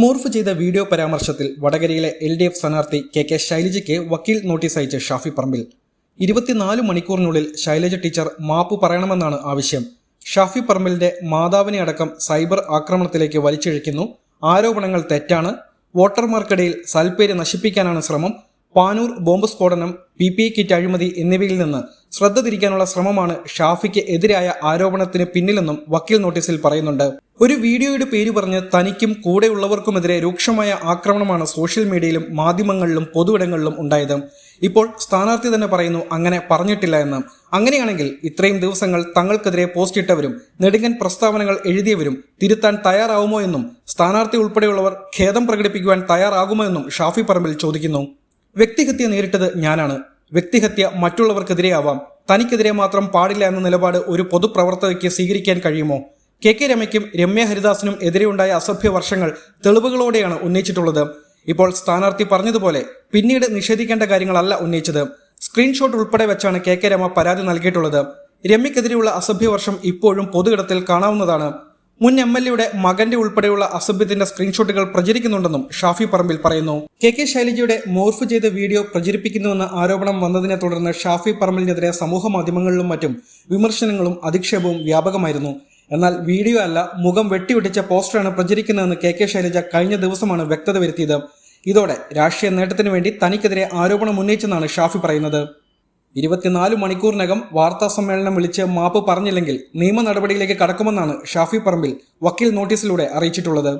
Morph ചെയ്ത video പരാമർശത്തിൽ വടകരയിലെ എൽ ഡി എഫ് സ്ഥാനാർത്ഥി കെ കെ ശൈലജയ്ക്ക് വക്കീൽ നോട്ടീസ് അയച്ച ഷാഫി പറമ്പിൽ. ഇരുപത്തിനാല് മണിക്കൂറിനുള്ളിൽ ശൈലജ ടീച്ചർ മാപ്പ് പറയണമെന്നാണ് ആവശ്യം. ഷാഫി പറമ്പിലിന്റെ മാതാവിനെ അടക്കം സൈബർ ആക്രമണത്തിലേക്ക് വലിച്ചിഴയ്ക്കുന്നു. ആരോപണങ്ങൾ തെറ്റാണ്. വോട്ടർമാർക്കിടയിൽ സൽപ്പേര് നശിപ്പിക്കാനാണ് ശ്രമം. പാനൂർ ബോംബ് സ്ഫോടനം പി പി കിറ്റ് അഴിമതി എന്നിവയിൽ നിന്ന് ശ്രദ്ധ തിരിക്കാനുള്ള ശ്രമമാണ് ഷാഫിക്ക് എതിരായ ആരോപണത്തിന് പിന്നിലെന്നും വക്കീൽ നോട്ടീസിൽ പറയുന്നുണ്ട്. ഒരു വീഡിയോയുടെ പേര് പറഞ്ഞ് തനിക്കും കൂടെയുള്ളവർക്കുമെതിരെ രൂക്ഷമായ ആക്രമണമാണ് സോഷ്യൽ മീഡിയയിലും മാധ്യമങ്ങളിലും പൊതുവിടങ്ങളിലും ഉണ്ടായത്. ഇപ്പോൾ സ്ഥാനാർത്ഥി തന്നെ പറയുന്നു അങ്ങനെ പറഞ്ഞിട്ടില്ല എന്ന്. അങ്ങനെയാണെങ്കിൽ ഇത്രയും ദിവസങ്ങൾ തങ്ങൾക്കെതിരെ പോസ്റ്റ് ഇട്ടവരും നെടുങ്കൻ പ്രസ്താവനകൾ എഴുതിയവരും തിരുത്താൻ തയ്യാറാവുമോ എന്നും സ്ഥാനാർത്ഥി ഉൾപ്പെടെയുള്ളവർ ഖേദം പ്രകടിപ്പിക്കുവാൻ തയ്യാറാകുമോ എന്നും ഷാഫി പറമ്പിൽ ചോദിക്കുന്നു. വ്യക്തിഹത്യ നേരിട്ടത് ഞാനാണ്. വ്യക്തിഹത്യ മറ്റുള്ളവർക്കെതിരെയാവാം. തനിക്കെതിരെ മാത്രം പാടില്ല എന്ന നിലപാട് ഒരു പൊതുപ്രവർത്തകയ്ക്ക് സ്വീകരിക്കാൻ കഴിയുമോ? കെ കെ രമയ്ക്കും രമ്യ ഹരിദാസിനും എതിരെയുണ്ടായ അസഭ്യ വർഷങ്ങൾ തെളിവുകളോടെയാണ് ഉന്നയിച്ചിട്ടുള്ളത്. ഇപ്പോൾ സ്ഥാനാർത്ഥി പറഞ്ഞതുപോലെ പിന്നീട് നിഷേധിക്കേണ്ട കാര്യങ്ങളല്ല ഉന്നയിച്ചത്. സ്ക്രീൻഷോട്ട് ഉൾപ്പെടെ വെച്ചാണ് കെ കെ രമ പരാതി നൽകിയിട്ടുള്ളത്. രമ്യക്കെതിരെയുള്ള അസഭ്യവർഷം ഇപ്പോഴും പൊതുകിടത്തിൽ കാണാവുന്നതാണ്. മുൻ എം എൽ എയുടെ മകന്റെ ഉൾപ്പെടെയുള്ള അസഭ്യത്തിന്റെ സ്ക്രീൻഷോട്ടുകൾ പ്രചരിക്കുന്നുണ്ടെന്നും ഷാഫി പറമ്പിൽ പറയുന്നു. കെ കെ ശൈലജയുടെ മോർഫ് ചെയ്ത വീഡിയോ പ്രചരിപ്പിക്കുന്നുവെന്ന ആരോപണം വന്നതിനെ തുടർന്ന് ഷാഫി പറമ്പിലിനെതിരെ സമൂഹ മാധ്യമങ്ങളിലും മറ്റും വിമർശനങ്ങളും അധിക്ഷേപവും വ്യാപകമായിരുന്നു. എന്നാൽ വീഡിയോ അല്ല മുഖം വെട്ടിവിട്ടിച്ച പോസ്റ്ററാണ് പ്രചരിക്കുന്നതെന്ന് കെ കെ ശൈലജ കഴിഞ്ഞ ദിവസമാണ് വ്യക്തത വരുത്തിയത്. ഇതോടെ രാഷ്ട്രീയ നേട്ടത്തിന് വേണ്ടി തനിക്കെതിരെ ആരോപണം ഉന്നയിച്ചെന്നാണ് ഷാഫി പറയുന്നത്. ഇരുപത്തിനാല് മണിക്കൂറിനകം വാർത്താ സമ്മേളനം വിളിച്ച് മാപ്പ് പറഞ്ഞില്ലെങ്കിൽ നിയമ നടപടിയിലേക്ക് കടക്കുമെന്നാണ് ഷാഫി പറമ്പിൽ വക്കീൽ നോട്ടീസിലൂടെ അറിയിച്ചിട്ടുള്ളത്.